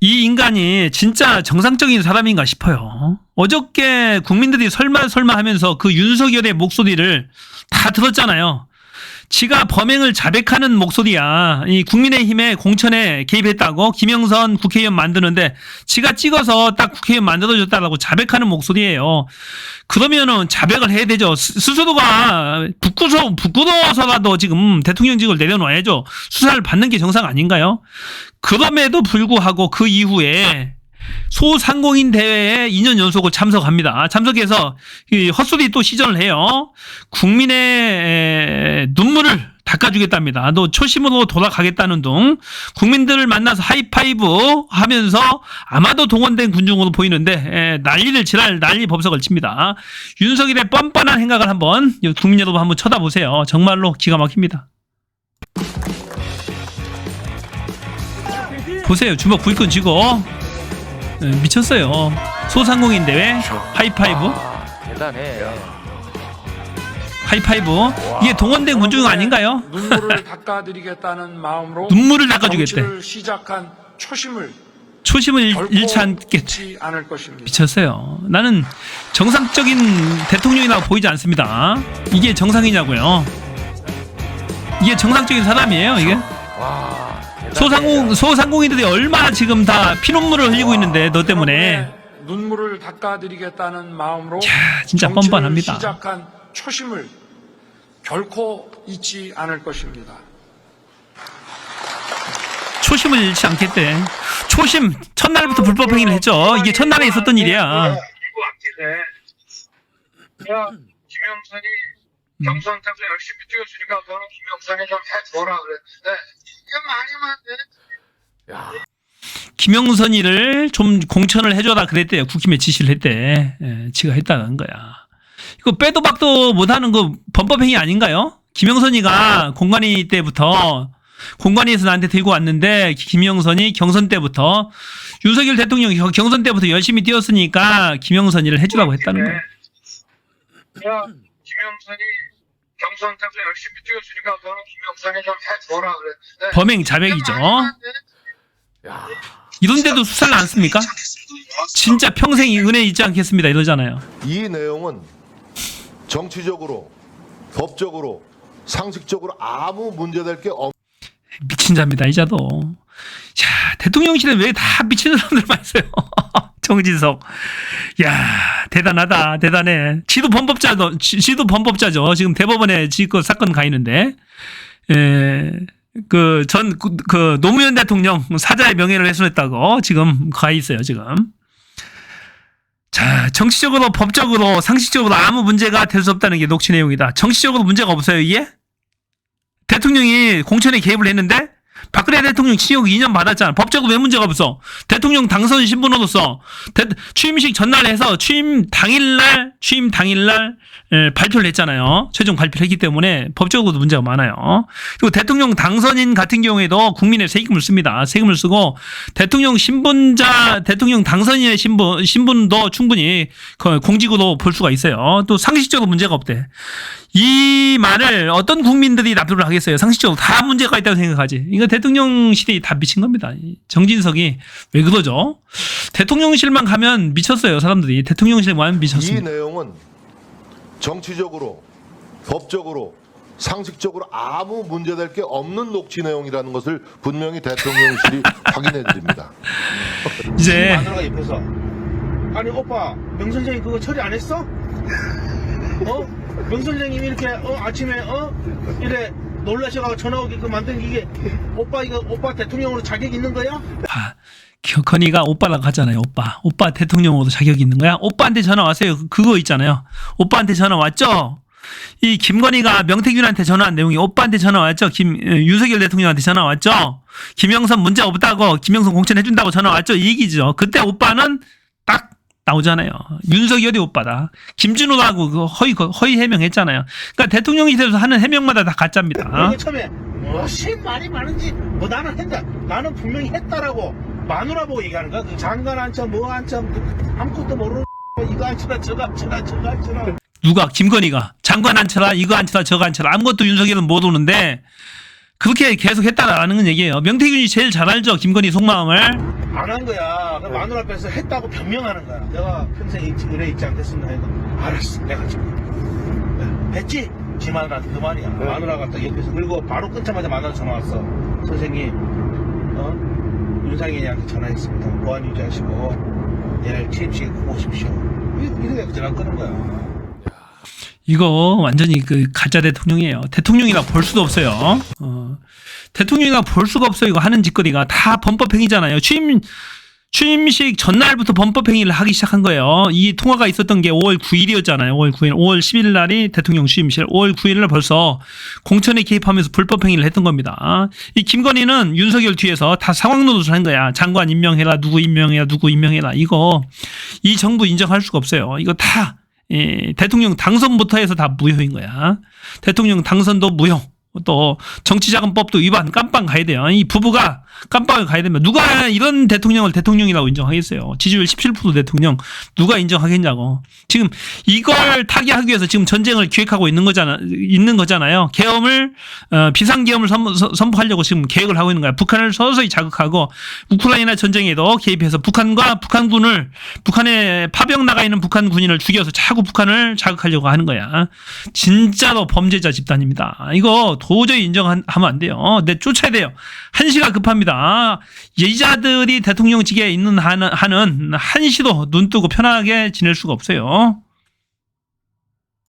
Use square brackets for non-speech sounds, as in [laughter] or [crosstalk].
이 인간이 진짜 정상적인 사람인가 싶어요. 어저께 국민들이 설마 설마 하면서 그 윤석열의 목소리를 다 들었잖아요. 지가 범행을 자백하는 목소리야. 이 국민의힘의 공천에 개입했다고 김영선 국회의원 만드는데 지가 찍어서 딱 국회의원 만들어줬다라고 자백하는 목소리예요. 그러면은 자백을 해야 되죠. 스- 스스로가 부끄러, 부끄러워서라도 지금 대통령직을 내려놔야죠. 수사를 받는 게 정상 아닌가요? 그럼에도 불구하고 그 이후에 소상공인 대회에 2년 연속을 참석합니다. 참석해서 이 헛소리 또 시전을 해요. 국민의 에, 눈물을 닦아주겠답니다. 또 초심으로 돌아가겠다는 둥 국민들을 만나서 하이파이브 하면서 아마도 동원된 군중으로 보이는데 에, 난리를 지랄 난리 법석을 칩니다. 윤석열의 뻔뻔한 행각을 한번 국민 여러분 한번 쳐다보세요. 정말로 기가 막힙니다. 보세요. 주먹 불끈 쥐고 에, 미쳤어요. 소상공인 대회 하이파이브 아, 대단해. 하이파이브 이게 동원된 군중 아닌가요? 눈물을 [laughs] 닦아드리겠다는 마음으로 눈물을 닦아주겠대. 정치를 시작한 초심을 초심을 결코 잃지 않겠대. 잊지 않을 것입니다. 미쳤어요. 나는 정상적인 대통령이라고 보이지 않습니다. 이게 정상이냐고요? 이게 정상적인 사람이에요, 이게? 와. 소상공, 소상공인들이 얼마나 지금 다 피눈물을 흘리고 있는데, 너 때문에. 눈물을 닦아드리겠다는 마음으로 야, 진짜 정치를 뻔뻔합니다. 시작한 초심을 결코 잊지 않을 것입니다. 초심을 잃지 않겠대. 초심, 첫날부터 불법 행위를 했죠. 이게 첫날에 있었던 일이야. 이거 아끼네. 야, 김영선이 경선 때서 열심히 뛰어주니까 너는 김영선이 좀 해줘라 그랬는데 야, 김영선이를 좀 공천을 해줘라 그랬대요. 국힘에 지시를 했대. 예, 지가 했다는 거야. 이거 빼도 박도 못하는 거 범법행위 아닌가요? 김영선이가 공관위 때부터 공관위에서 나한테 들고 왔는데 김영선이 경선 때부터 윤석열 대통령이 경- 경선 때부터 열심히 뛰었으니까 김영선이를 해주라고 했다는 거야. 야, 김영선이 경선 때서 열심히 뛰어주니까 너는 김영선이 좀 해줘라 그랬는데 범행 자백이죠. 야, 이런데도 수사를 안 씁니까? 진짜 평생 이 은혜 잊지 않겠습니다 이러잖아요. 이 내용은 정치적으로, 법적으로, 상식적으로 아무 문제될 게 없. 미친 자입니다, 이자도. 야, 대통령실에 왜 다 미친 사람들만 있어요? [laughs] 정진석. 야, 대단하다, 대단해. 지도 범법자도, 지- 지도 범법자죠. 지금 대법원에 지금 사건 가 있는데, 에, 그, 전, 그, 그 노무현 대통령 사자의 명예를 훼손했다고 지금 가 있어요, 지금. 자, 정치적으로, 법적으로, 상식적으로 아무 문제가 될 수 없다는 게 녹취 내용이다. 정치적으로 문제가 없어요, 이게? 대통령이 공천에 개입을 했는데 박근혜 대통령 징역 2년 받았잖아. 법적으로 왜 문제가 없어? 대통령 당선 신분으로서 대- 취임식 전날 해서 취임 당일날 취임 당일날 에, 발표를 했잖아요. 최종 발표를 했기 때문에 법적으로도 문제가 많아요. 그리고 대통령 당선인 같은 경우에도 국민의 세금을 씁니다. 세금을 쓰고 대통령 신분자 대통령 당선인의 신분 신분도 충분히 그 공직으로 볼 수가 있어요. 또 상식적으로 문제가 없대. 이 말을 어떤 국민들이 납득을 하겠어요? 상식적으로 다 문제가 있다고 생각하지. 이거 대통령실이 다 미친 겁니다. 이 정진석이 왜 그러죠? 대통령실만 가면 미쳤어요, 사람들이. 대통령실만 이 미쳤습니다. 내용은 정치적으로, 법적으로, 상식적으로 아무 문제될 게 없는 녹취 내용이라는 것을 분명히 대통령실이 [laughs] 확인해 드립니다. 이제 마누라가 입혀서 아니 오빠 명 선생님 그거 처리 안 했어? [laughs] 어? 명 선생님이 이렇게 어 아침에 어 이래 놀라셔가지고 전화 오게끔 만든 게 이게 오빠 이거 오빠 대통령으로 자격 있는 거야? 아, 겨- 건이가 오빠라고 하잖아요. 오빠. 오빠 대통령으로 자격이 있는 거야? 오빠한테 전화 왔어요. 그- 그거 있잖아요. 오빠한테 전화 왔죠? 이 김건희가 명태균한테 전화한 내용이 오빠한테 전화 왔죠? 김, 어, 윤석열 대통령한테 전화 왔죠? 김영선 문제 없다고, 김영선 공천해준다고 전화 왔죠? 이 얘기죠. 그때 오빠는 딱 나오잖아요. 윤석열이 오빠다. 김준호라고 그 허위, 허위 해명했잖아요. 그러니까 대통령실에서 하는 해명마다 다 가짜입니다. 이게 처음에 무엇이 말이 많은지 뭐 나는 했다 나는 분명히 했다라고 마누라 보고 얘기하는 거야 그 장관 한참 뭐 한참 그 아무것도 모르는 [laughs] 이거 한치라 저거 한치라 저거 한치라 누가 김건희가 장관 안 쳐라 이거 안 쳐라 저거 안 쳐라 아무것도 윤석열은 못 오는데 그렇게 계속 했다라는 건 얘기예요. 명태균이 제일 잘 알죠 김건희 속마음을 안 한 거야. 그 마누라 앞에서 했다고 변명하는 거야. 내가 평생 이 은혜 잊지 않겠습니다. 해도 알았어. 내가 지금 했지? 지 마누라한테 그 말이야. 마누라가 딱 옆에서 그리고 바로 끊자마자 마누라 전화 왔어. 선생님, 어? 윤상인이한테 전화했습니다. 보안 유지하시고 내일 TMC에 보고 오십시오. 이- 이렇게 전화 끄는 거야. 이거 완전히 그 가짜 대통령이에요. 대통령이라 볼 수도 없어요. 어, 대통령이라 볼 수가 없어요. 이거 하는 짓거리가 다 범법행위잖아요. 취임 취임식 전날부터 범법행위를 하기 시작한 거예요. 이 통화가 있었던 게 5월 9일이었잖아요. 5월 9일, 5월 10일 날이 대통령 취임식, 5월 9일 날 벌써 공천에 개입하면서 불법행위를 했던 겁니다. 이 김건희는 윤석열 뒤에서 다 상황 노릇을 한 거야. 장관 임명해라, 누구 임명해라, 누구 임명해라. 이거 이 정부 인정할 수가 없어요. 이거 다 예, 대통령 당선부터 해서 다 무효인 거야. 대통령 당선도 무효. 또 정치자금법도 위반 깜빵 가야 돼요. 이 부부가 깜빵을 가야 됩니다. 누가 이런 대통령을 대통령이라고 인정하겠어요? 지지율 17% 대통령 누가 인정하겠냐고. 지금 이걸 타개하기 위해서 지금 전쟁을 기획하고 있는 거잖아, 있는 거잖아요. 계엄을 어, 비상 계엄을 선, 선- 선포하려고 지금 계획을 하고 있는 거야. 북한을 서서히 자극하고 우크라이나 전쟁에도 개입해서 북한과 북한군을 북한에 파병 나가 있는 북한 군인을 죽여서 자꾸 북한을 자극하려고 하는 거야. 진짜로 범죄자 집단입니다. 이거 도저히 인정하면 안 돼요. 내 쫓아야 돼요. 한시가 급합니다. 예자들이 대통령직에 있는 한은 한시도 눈 뜨고 편하게 지낼 수가 없어요.